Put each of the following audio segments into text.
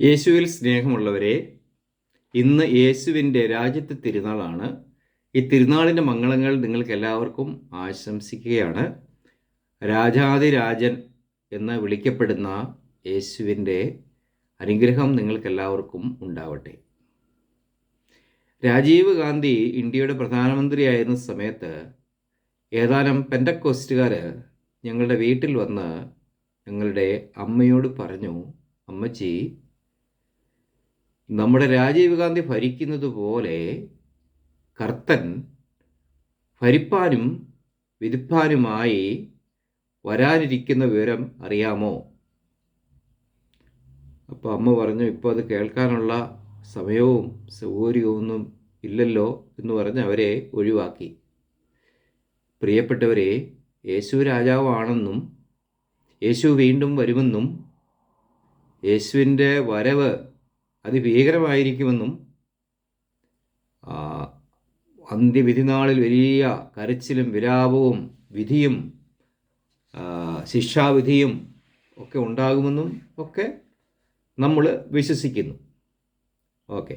യേശുവിൽ സ്നേഹമുള്ളവരെ ഇന്ന് യേശുവിന്റെ രാജ്യത്തെ തിരുനാളാണ്. ഈ തിരുനാളിന്റെ മംഗളങ്ങൾ നിങ്ങൾക്ക് എല്ലാവർക്കും ആശംസിക്കുകയാണ്. രാജാതിരാജൻ എന്ന് വിളിക്കപ്പെടുന്ന യേശുവിന്റെ അനുഗ്രഹം നിങ്ങൾക്കെല്ലാവർക്കും ഉണ്ടാവട്ടെ. രാജീവ് ഗാന്ധി ഇന്ത്യയുടെ പ്രധാനമന്ത്രിയായിരുന്ന സമയത്ത് ഏതാനും പെൻഡക്കോസ്റ്റുകാർ ഞങ്ങളുടെ വീട്ടിൽ വന്ന് ഞങ്ങളുടെ അമ്മയോട് പറഞ്ഞു അമ്മച്ചി നമ്മുടെ രാജീവ് ഗാന്ധി ഭരിക്കുന്നത് പോലെ കർത്തൻ ഭരിപ്പാനും വിധിപ്പാനുമായി വരാനിരിക്കുന്ന വിവരം അറിയാമോ? അപ്പോൾ അമ്മ പറഞ്ഞു ഇപ്പോൾ അത് കേൾക്കാനുള്ള സമയവും സൗകര്യവും ഇല്ലല്ലോ എന്ന് പറഞ്ഞ് അവരെ ഒഴിവാക്കി. പ്രിയപ്പെട്ടവരെ യേശു രാജാവാണെന്നും യേശു വീണ്ടും വരുമെന്നും യേശുവിന്റെ വരവ് അതിഭീകരമായിരിക്കുമെന്നും അന്ത്യവിധി നാളിൽ വലിയ കരച്ചിലും വിലാപവും വിധിയും ശിക്ഷാവിധിയും ഒക്കെ ഉണ്ടാകുമെന്നും ഒക്കെ നമ്മൾ വിശ്വസിക്കുന്നു. ഓക്കെ.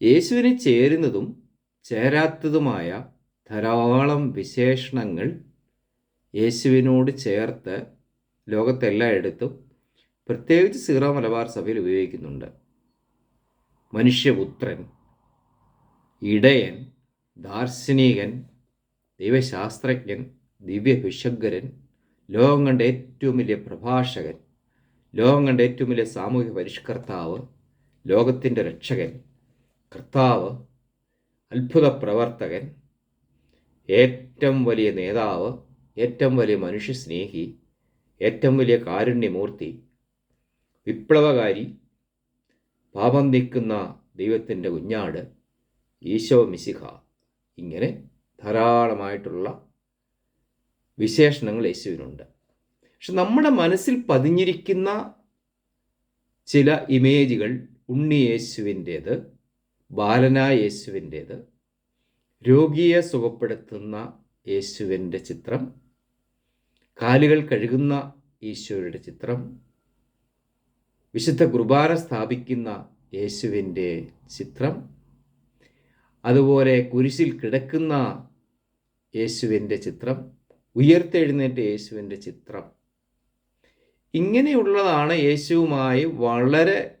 യേശുവിനെ ചേരുന്നതും ചേരാത്തതുമായ ധാരാളം വിശേഷണങ്ങൾ യേശുവിനോട് ചേർത്ത് ലോകത്തെല്ലായിടത്തും പ്രത്യേകിച്ച് സീറോ മലബാർ സഭയിൽ ഉപയോഗിക്കുന്നുണ്ട്. മനുഷ്യപുത്രൻ ഇടയൻ ദാർശനികൻ ദൈവശാസ്ത്രജ്ഞൻ ദിവ്യഭിഷഗ്വരൻ ലോകം കണ്ട ഏറ്റവും വലിയ പ്രഭാഷകൻ ലോകം കണ്ട ഏറ്റവും വലിയ സാമൂഹ്യ പരിഷ്കർത്താവ് ലോകത്തിന്റെ രക്ഷകൻ കർത്താവ് അത്ഭുത പ്രവർത്തകൻ ഏറ്റവും വലിയ നേതാവ് ഏറ്റവും വലിയ മനുഷ്യസ്നേഹി ഏറ്റവും വലിയ കാരുണ്യമൂർത്തി വിപ്ലവകാരി പാപം നീക്കുന്ന ദൈവത്തിന്റെ കുഞ്ഞാട് ഈശോ മിശിഹ. ഇങ്ങനെ ധാരാളമായിട്ടുള്ള വിശേഷണങ്ങൾ യേശുവിനുണ്ട്. പക്ഷെ നമ്മുടെ മനസ്സിൽ പതിഞ്ഞിരിക്കുന്ന ചില ഇമേജുകൾ ഉണ്ണി യേശുവിന്റേത് ബാലനായ യേശുവിന്റേത് രോഗിയെ സുഖപ്പെടുത്തുന്ന യേശുവിന്റെ ചിത്രം കാലുകൾ കഴുകുന്ന ഈശോയുടെ ചിത്രം വിശുദ്ധ കുർബാന സ്ഥാപിക്കുന്ന യേശുവിന്റെ ചിത്രം അതുപോലെ കുരിശിൽ കിടക്കുന്ന യേശുവിന്റെ ചിത്രം ഉയർത്തെഴുന്നേറ്റ യേശുവിന്റെ ചിത്രം. ഇങ്ങനെയുള്ളതാണ് യേശുവുമായി വളരെ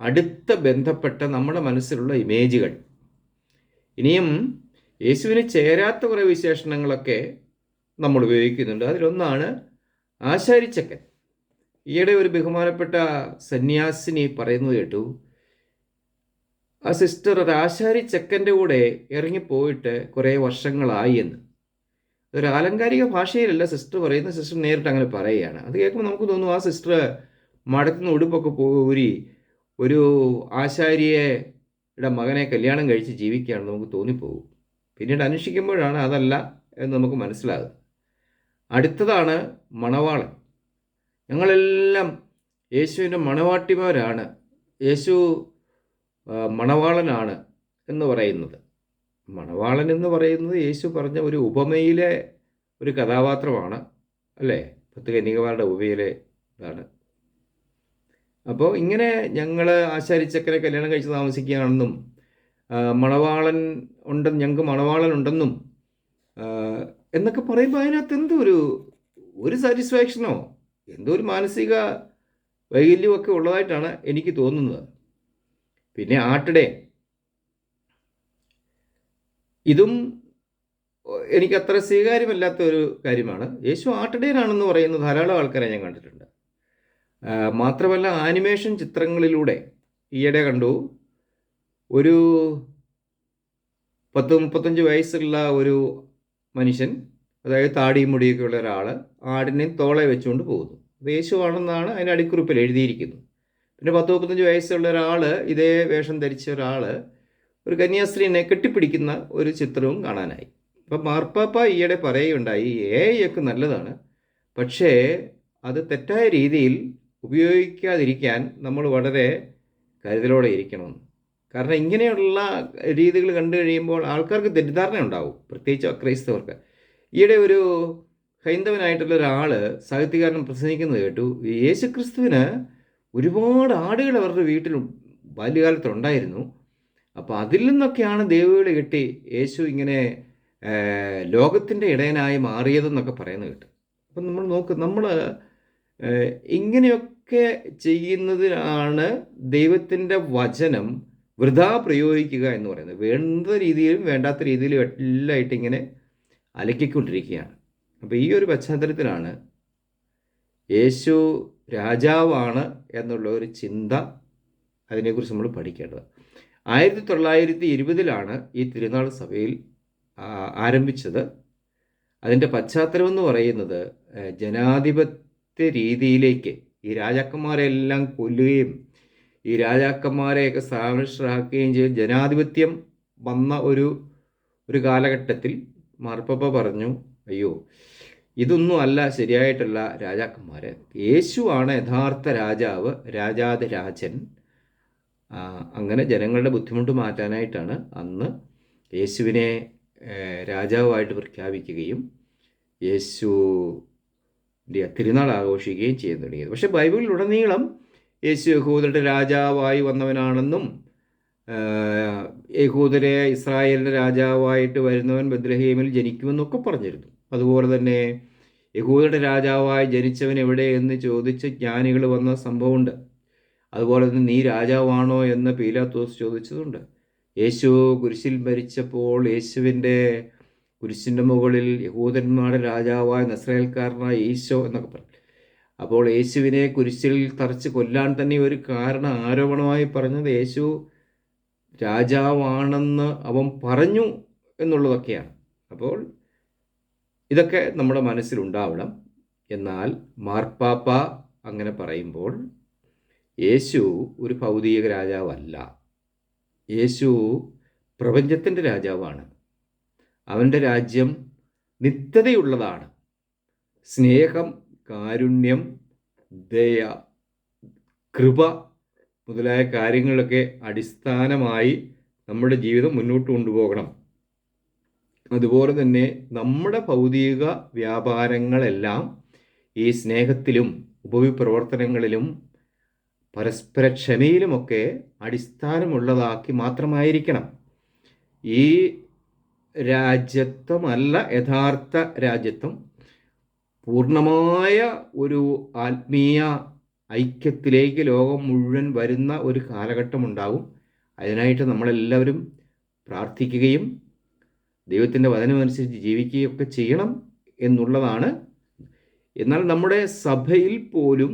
അടുത്ത ബന്ധപ്പെട്ട നമ്മുടെ മനസ്സിലുള്ള ഇമേജുകൾ. ഇനിയും യേശുവിന് ചേരാത്ത കുറേ വിശേഷണങ്ങളൊക്കെ നമ്മൾ ഉപയോഗിക്കുന്നുണ്ട്. അതിലൊന്നാണ് ആശാരിച്ചക്കൻ. ഈയിടെ ഒരു ബഹുമാനപ്പെട്ട സന്യാസിനി പറയുന്നത് കേട്ടു ആ സിസ്റ്റർ ഒരു ആശാരി ചെക്കന്റെ കൂടെ ഇറങ്ങിപ്പോയിട്ട് കുറേ വർഷങ്ങളായി എന്ന്. ഒരു ആലങ്കാരിക ഭാഷയിലല്ല സിസ്റ്റർ പറയുന്ന സിസ്റ്റർ നേരിട്ട് അങ്ങനെ പറയുകയാണ്. അത് കേൾക്കുമ്പോൾ നമുക്ക് തോന്നും ആ സിസ്റ്റർ മടത്തുനിന്ന് ഉടുപ്പൊക്കെ പോരി ഒരു ആശാരിയുടെ മകനെ കല്യാണം കഴിച്ച് ജീവിക്കുകയാണെന്ന് നമുക്ക് തോന്നിപ്പോകും. പിന്നീട് അന്വേഷിക്കുമ്പോഴാണ് അതല്ല എന്ന് നമുക്ക് മനസ്സിലാകും അടുത്തതാണ് മണവാളൻ. ഞങ്ങളെല്ലാം യേശുവിന്റെ മണവാട്ടിമാരാണ്. യേശു മണവാളനാണ് എന്ന് പറയുന്നത്. മണവാളൻ എന്ന് പറയുന്നത് യേശു പറഞ്ഞ ഒരു ഉപമയിലെ ഒരു കഥാപാത്രമാണ് അല്ലേ? പത്ത് കന്യകമാരുടെ ഉപമയിലെ ഇതാണ്. അപ്പോൾ ഇങ്ങനെ ഞങ്ങൾ ആശാരിച്ചക്കരെ കല്യാണം കഴിച്ച് താമസിക്കുകയാണെന്നും മണവാളൻ ഉണ്ടെന്ന് ഞങ്ങൾക്ക് മണവാളൻ ഉണ്ടെന്നും എന്നൊക്കെ പറയുമ്പോൾ അതിനകത്ത് എന്തോ ഒരു ഒരു സാറ്റിസ്ഫാക്ഷനോ എന്തോ ഒരു മാനസിക വൈകല്യമൊക്കെ ഉള്ളതായിട്ടാണ് എനിക്ക് തോന്നുന്നത്. പിന്നെ ആട്ടിടെ ഇതും എനിക്ക് അത്ര സ്വീകാര്യമല്ലാത്ത ഒരു കാര്യമാണ്. യേശു ആട്ടിടയനാണെന്ന് പറയുന്ന ധാരാളം ആൾക്കാരെ ഞാൻ കണ്ടിട്ടുണ്ട്. മാത്രമല്ല ആനിമേഷൻ ചിത്രങ്ങളിലൂടെ ഈയിടെ കണ്ടു. ഒരു പത്ത് മുപ്പത്തഞ്ച് വയസ്സുള്ള ഒരു മനുഷ്യൻ അതായത് താടിയും മുടിയൊക്കെ ഉള്ള ഒരാൾ ആടിനെ തോളെ വെച്ചുകൊണ്ട് പോകുന്നു. വേശുവാണെന്നാണ് അതിന്റെ അടിക്കുറിപ്പിൽ എഴുതിയിരിക്കുന്നത് പിന്നെ പത്ത് മുപ്പത്തഞ്ച് വയസ്സുള്ള ഒരാൾ ഇതേ വേഷം ധരിച്ച ഒരാൾ ഒരു കന്യാസ്ത്രീനെ കെട്ടിപ്പിടിക്കുന്ന ഒരു ചിത്രവും കാണാനായി. അപ്പം മാർപ്പാപ്പ ഈയിടെ പറയുകയുണ്ടായി എ ഒക്കെ നല്ലതാണ്. പക്ഷേ അത് തെറ്റായ രീതിയിൽ ഉപയോഗിക്കാതിരിക്കാൻ നമ്മൾ വളരെ കരുതലോടെ ഇരിക്കണം. കാരണം ഇങ്ങനെയുള്ള രീതികൾ കണ്ടു കഴിയുമ്പോൾ ആൾക്കാർക്ക് തെറ്റിദ്ധാരണ ഉണ്ടാവും. പ്രത്യേകിച്ച് അക്രൈസ്തവർക്ക് ഈയിടെ ഒരു ഹൈന്ദവനായിട്ടുള്ള ഒരാൾ സാഹിത്യകാരൻ പ്രസംഗിക്കുന്നത് കേട്ടു. യേശുക്രിസ്തുവിന് ഒരുപാട് ആടുകൾ അവരുടെ വീട്ടിൽ ബാല്യകാലത്തുണ്ടായിരുന്നു. അപ്പോൾ അതിൽ നിന്നൊക്കെയാണ് ദേവികളെ കിട്ടി യേശു ഇങ്ങനെ ലോകത്തിന്റെ ഇടയനായി മാറിയതെന്നൊക്കെ പറയുന്നത് കേട്ടു. അപ്പം നമ്മൾ നോക്ക് നമ്മൾ ഇങ്ങനെയൊക്കെ ചെയ്യുന്നതിനാണ് ദൈവത്തിന്റെ വചനം വൃഥാ പ്രയോഗിക്കുക എന്ന് പറയുന്നത്. വേണ്ട രീതിയിലും വേണ്ടാത്ത രീതിയിലും എല്ലായിട്ട് ഇങ്ങനെ അലക്കിക്കൊണ്ടിരിക്കുകയാണ്. അപ്പോൾ ഈ ഒരു പശ്ചാത്തലത്തിലാണ് യേശു രാജാവാണ് എന്നുള്ള ഒരു ചിന്ത അതിനെക്കുറിച്ച് നമ്മൾ പഠിക്കേണ്ടത്. ആയിരത്തി തൊള്ളായിരത്തി ഇരുപതിലാണ് ഈ തിരുനാൾ സഭയിൽ ആരംഭിച്ചത്. അതിന്റെ പശ്ചാത്തലം എന്ന് പറയുന്നത് ജനാധിപത്യ രീതിയിലേക്ക് ഈ രാജാക്കന്മാരെല്ലാം കൊല്ലുകയും ഈ രാജാക്കന്മാരെയൊക്കെ സാമിഷ്ടരാക്കുകയും ചെയ്ത് ജനാധിപത്യം വന്ന ഒരു ഒരു കാലഘട്ടത്തിൽ മാർപ്പപ്പ പറഞ്ഞു അയ്യോ ഇതൊന്നും അല്ല ശരിയായിട്ടുള്ള രാജാക്കന്മാർ യേശുവാണ് യഥാർത്ഥ രാജാവ് രാജാതിരാജൻ അങ്ങനെ ജനങ്ങളുടെ ബുദ്ധിമുട്ട് മാറ്റാനായിട്ടാണ് അന്ന് യേശുവിനെ രാജാവായിട്ട് പ്രഖ്യാപിക്കുകയും യേശു തിരുനാൾ ആഘോഷിക്കുകയും ചെയ്യാൻ തുടങ്ങിയത്. പക്ഷേ ബൈബിളിലുടനീളം യേശു യഹൂദരുടെ രാജാവായി വന്നവനാണെന്നും യഹൂദരെ ഇസ്രായേലിന്റെ രാജാവായിട്ട് വരുന്നവൻ ബദ്രഹീമിൽ ജനിക്കുമെന്നൊക്കെ പറഞ്ഞിരുന്നു. അതുപോലെ തന്നെ യഹൂദരുടെ രാജാവായി ജനിച്ചവൻ എവിടെ എന്ന് ചോദിച്ച് ജ്ഞാനികൾ വന്ന സംഭവമുണ്ട്. അതുപോലെ തന്നെ നീ രാജാവാണോ എന്ന് പീലാത്തോസ് ചോദിച്ചതുണ്ട്. യേശു കുരിശിൽ മരിച്ചപ്പോൾ യേശുവിന്റെ കുരിശിന്റെ മുകളിൽ യഹൂദന്മാരുടെ രാജാവായ നസ്രേൽക്കാരനായ ഈശോ എന്നൊക്കെ പറഞ്ഞു. അപ്പോൾ യേശുവിനെ കുരിശിൽ തറച്ച് കൊല്ലാൻ തന്നെ ഒരു കാരണ ആരോപണമായി പറഞ്ഞത് യേശു രാജാവാണെന്ന് അവൻ പറഞ്ഞു എന്നുള്ളതൊക്കെയാണ്. അപ്പോൾ ഇതൊക്കെ നമ്മുടെ മനസ്സിലുണ്ടാവണം. എന്നാൽ മാർപ്പാപ്പ അങ്ങനെ പറയുമ്പോൾ യേശു ഒരു ഭൗതിക രാജാവല്ല. യേശു പ്രപഞ്ചത്തിന്റെ രാജാവാണ്. അവന്റെ രാജ്യം നിത്യതയുള്ളതാണ്. സ്നേഹം കാരുണ്യം ദയ കൃപ മുതലായ കാര്യങ്ങളൊക്കെ അടിസ്ഥാനമായി നമ്മുടെ ജീവിതം മുന്നോട്ട് കൊണ്ടുപോകണം. അതുപോലെ തന്നെ നമ്മുടെ ഭൗതിക വ്യാപാരങ്ങളെല്ലാം ഈ സ്നേഹത്തിലും ഉപവിപ്രവർത്തനങ്ങളിലും പരസ്പര ക്ഷമയിലുമൊക്കെ അടിസ്ഥാനമുള്ളതാക്കി മാത്രമായിരിക്കണം. ഈ രാജ്യത്വമല്ല യഥാർത്ഥ രാജ്യത്വം. പൂർണമായ ഒരു ആത്മീയ ഐക്യത്തിലേക്ക് ലോകം മുഴുവൻ വരുന്ന ഒരു കാലഘട്ടമുണ്ടാകും അതിനായിട്ട് നമ്മളെല്ലാവരും പ്രാർത്ഥിക്കുകയും ദൈവത്തിന്റെ വചനമനുസരിച്ച് ജീവിക്കുകയൊക്കെ ചെയ്യണം എന്നുള്ളതാണ്. എന്നാൽ നമ്മുടെ സഭയിൽ പോലും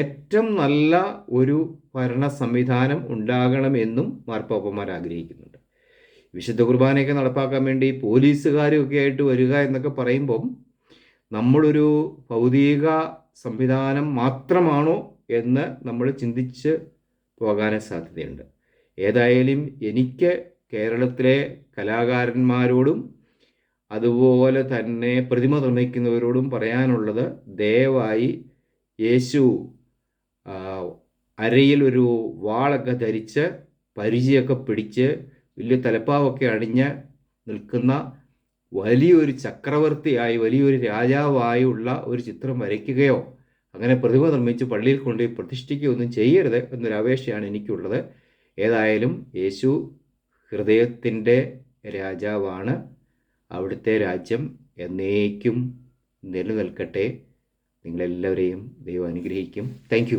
ഏറ്റവും നല്ല ഒരു ഭരണ സംവിധാനം ഉണ്ടാകണമെന്നും മാർപ്പാപ്പന്മാർ ആഗ്രഹിക്കുന്നുണ്ട്. വിശുദ്ധ കുർബാനയൊക്കെ നടപ്പാക്കാൻ വേണ്ടി പോലീസുകാരൊക്കെ ആയിട്ട് വരിക എന്നൊക്കെ പറയുമ്പം നമ്മളൊരു ഭൗതിക സംവിധാനം മാത്രമാണോ എന്ന് നമ്മൾ ചിന്തിച്ച് പോകാൻ സാധ്യതയുണ്ട്. ഏതായാലും എനിക്ക് കേരളത്തിലെ കലാകാരന്മാരോടും അതുപോലെ തന്നെ പ്രതിമ നിർമ്മിക്കുന്നവരോടും പറയാനുള്ളത് ദയവായി യേശു അരയിൽ ഒരു വാളൊക്കെ ധരിച്ച് പരിചയമൊക്കെ പിടിച്ച് വലിയ തലപ്പാവൊക്കെ അണിഞ്ഞ് നിൽക്കുന്ന വലിയൊരു ചക്രവർത്തിയായി വലിയൊരു രാജാവായി ഉള്ള ഒരു ചിത്രം വരയ്ക്കുകയോ അങ്ങനെ പ്രതിമ നിർമ്മിച്ച് പള്ളിയിൽ കൊണ്ടുപോയി പ്രതിഷ്ഠിക്കുകയോ ഒന്നും ചെയ്യരുത് എന്നൊരു അപേക്ഷയാണ് എനിക്കുള്ളത്. ഏതായാലും യേശു ഹൃദയത്തിന്റെ രാജാവാണ്. അവിടുത്തെ രാജ്യം എന്നേക്കും നിലനിൽക്കട്ടെ. നിങ്ങളെല്ലാവരെയും ദൈവം അനുഗ്രഹിക്കും. താങ്ക്